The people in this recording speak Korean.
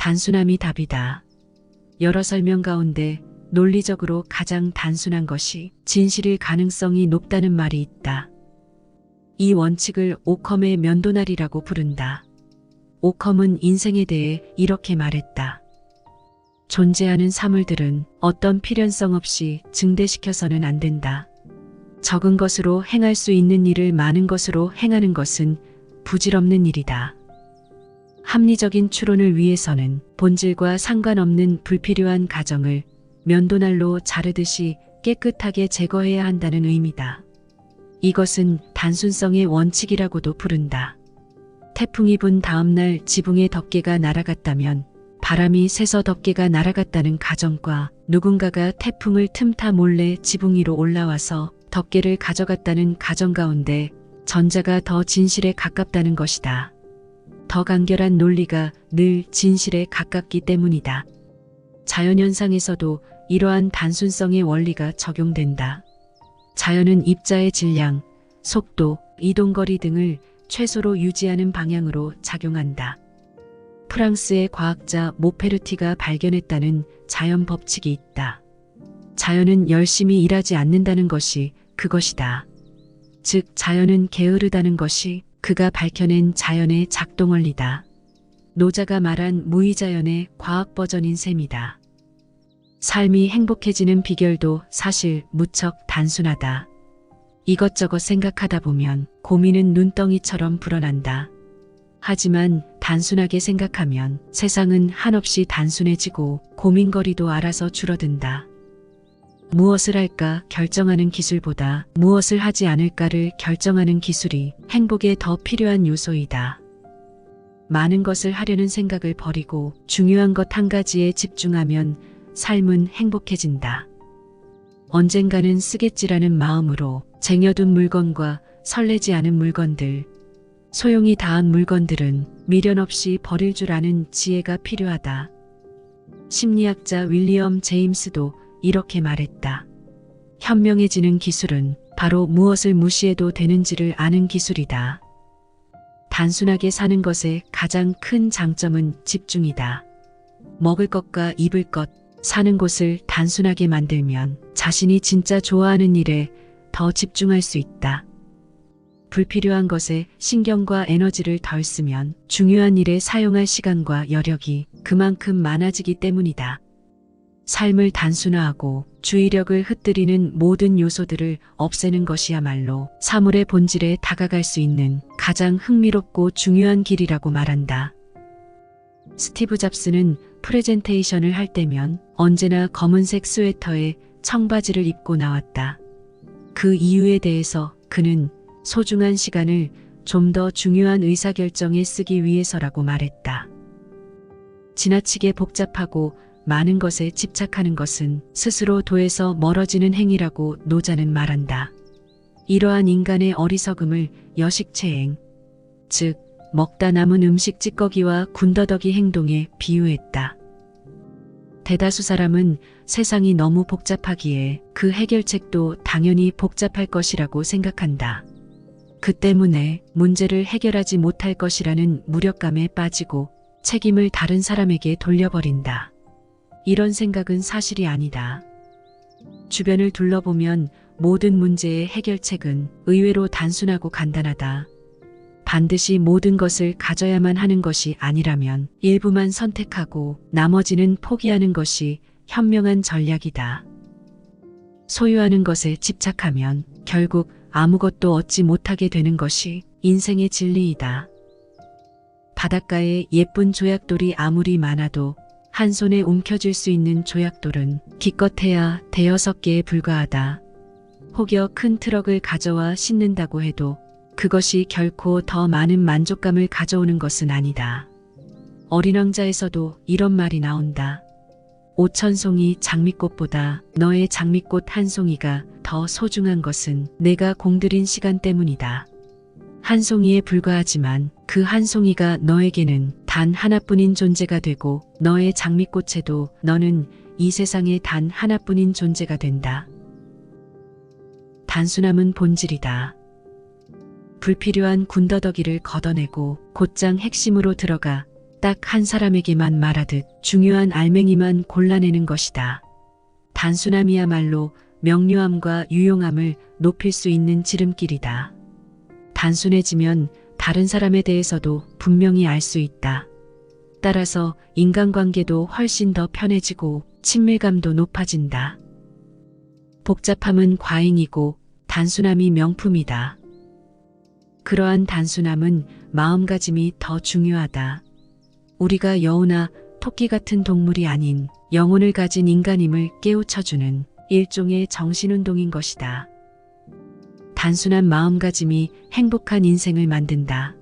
단순함이 답이다. 여러 설명 가운데 논리적으로 가장 단순한 것이 진실일 가능성이 높다는 말이 있다. 이 원칙을 오컴의 면도날이라고 부른다. 오컴은 인생에 대해 이렇게 말했다. 존재하는 사물들은 어떤 필연성 없이 증대시켜서는 안 된다. 적은 것으로 행할 수 있는 일을 많은 것으로 행하는 것은 부질없는 일이다. 합리적인 추론을 위해서는 본질과 상관없는 불필요한 가정을 면도날로 자르듯이 깨끗하게 제거해야 한다는 의미다. 이것은 단순성의 원칙이라고도 부른다. 태풍이 분 다음날 지붕에 덮개가 날아갔다면 바람이 새서 덮개가 날아갔다는 가정과 누군가가 태풍을 틈타 몰래 지붕 위로 올라와서 덮개를 가져갔다는 가정 가운데 전자가 더 진실에 가깝다는 것이다. 더 간결한 논리가 늘 진실에 가깝기 때문이다. 자연현상에서도 이러한 단순성의 원리가 적용된다. 자연은 입자의 질량, 속도, 이동거리 등을 최소로 유지하는 방향으로 작용한다. 프랑스의 과학자 모페르티가 발견했다는 자연 법칙이 있다. 자연은 열심히 일하지 않는다는 것이 그것이다. 즉, 자연은 게으르다는 것이 그가 밝혀낸 자연의 작동 원리다. 노자가 말한 무의자연의 과학 버전인 셈이다. 삶이 행복해지는 비결도 사실 무척 단순하다. 이것저것 생각하다 보면 고민은 눈덩이처럼 불어난다. 하지만 단순하게 생각하면 세상은 한없이 단순해지고 고민거리도 알아서 줄어든다. 무엇을 할까 결정하는 기술보다 무엇을 하지 않을까를 결정하는 기술이 행복에 더 필요한 요소이다. 많은 것을 하려는 생각을 버리고 중요한 것 한 가지에 집중하면 삶은 행복해진다. 언젠가는 쓰겠지라는 마음으로 쟁여둔 물건과 설레지 않은 물건들, 소용이 다한 물건들은 미련 없이 버릴 줄 아는 지혜가 필요하다. 심리학자 윌리엄 제임스도 이렇게 말했다. 현명해지는 기술은 바로 무엇을 무시해도 되는지를 아는 기술이다. 단순하게 사는 것의 가장 큰 장점은 집중이다. 먹을 것과 입을 것, 사는 곳을 단순하게 만들면 자신이 진짜 좋아하는 일에 더 집중할 수 있다. 불필요한 것에 신경과 에너지를 덜 쓰면 중요한 일에 사용할 시간과 여력이 그만큼 많아지기 때문이다. 삶을 단순화하고 주의력을 흩뜨리는 모든 요소들을 없애는 것이야말로 사물의 본질에 다가갈 수 있는 가장 흥미롭고 중요한 길이라고 말한다. 스티브 잡스는 프레젠테이션을 할 때면 언제나 검은색 스웨터에 청바지를 입고 나왔다. 그 이유에 대해서 그는 소중한 시간을 좀 더 중요한 의사결정에 쓰기 위해서라고 말했다. 지나치게 복잡하고 많은 것에 집착하는 것은 스스로 도에서 멀어지는 행위라고 노자는 말한다. 이러한 인간의 어리석음을 여식체행, 즉 먹다 남은 음식 찌꺼기와 군더더기 행동에 비유했다. 대다수 사람은 세상이 너무 복잡하기에 그 해결책도 당연히 복잡할 것이라고 생각한다. 그 때문에 문제를 해결하지 못할 것이라는 무력감에 빠지고 책임을 다른 사람에게 돌려버린다. 이런 생각은 사실이 아니다. 주변을 둘러보면 모든 문제의 해결책은 의외로 단순하고 간단하다. 반드시 모든 것을 가져야만 하는 것이 아니라면 일부만 선택하고 나머지는 포기하는 것이 현명한 전략이다. 소유하는 것에 집착하면 결국 아무것도 얻지 못하게 되는 것이 인생의 진리이다. 바닷가에 예쁜 조약돌이 아무리 많아도 한 손에 움켜쥘 수 있는 조약돌은 기껏해야 대여섯 개에 불과하다. 혹여 큰 트럭을 가져와 싣는다고 해도 그것이 결코 더 많은 만족감을 가져오는 것은 아니다. 어린 왕자에서도 이런 말이 나온다. 오천 송이 장미꽃보다 너의 장미꽃 한 송이가 더 소중한 것은 내가 공들인 시간 때문이다. 한 송이에 불과하지만 그 한 송이가 너에게는 단 하나뿐인 존재가 되고 너의 장미꽃에도 너는 이 세상에 단 하나뿐인 존재가 된다. 단순함은 본질이다. 불필요한 군더더기를 걷어내고 곧장 핵심으로 들어가 딱 한 사람에게만 말하듯 중요한 알맹이만 골라내는 것이다. 단순함이야말로 명료함과 유용함을 높일 수 있는 지름길이다. 단순해지면 다른 사람에 대해서도 분명히 알 수 있다. 따라서 인간관계도 훨씬 더 편해지고 친밀감도 높아진다. 복잡함은 과잉이고 단순함이 명품이다. 그러한 단순함은 마음가짐이 더 중요하다. 우리가 여우나 토끼 같은 동물이 아닌 영혼을 가진 인간임을 깨우쳐주는 일종의 정신운동인 것이다. 단순한 마음가짐이 행복한 인생을 만든다.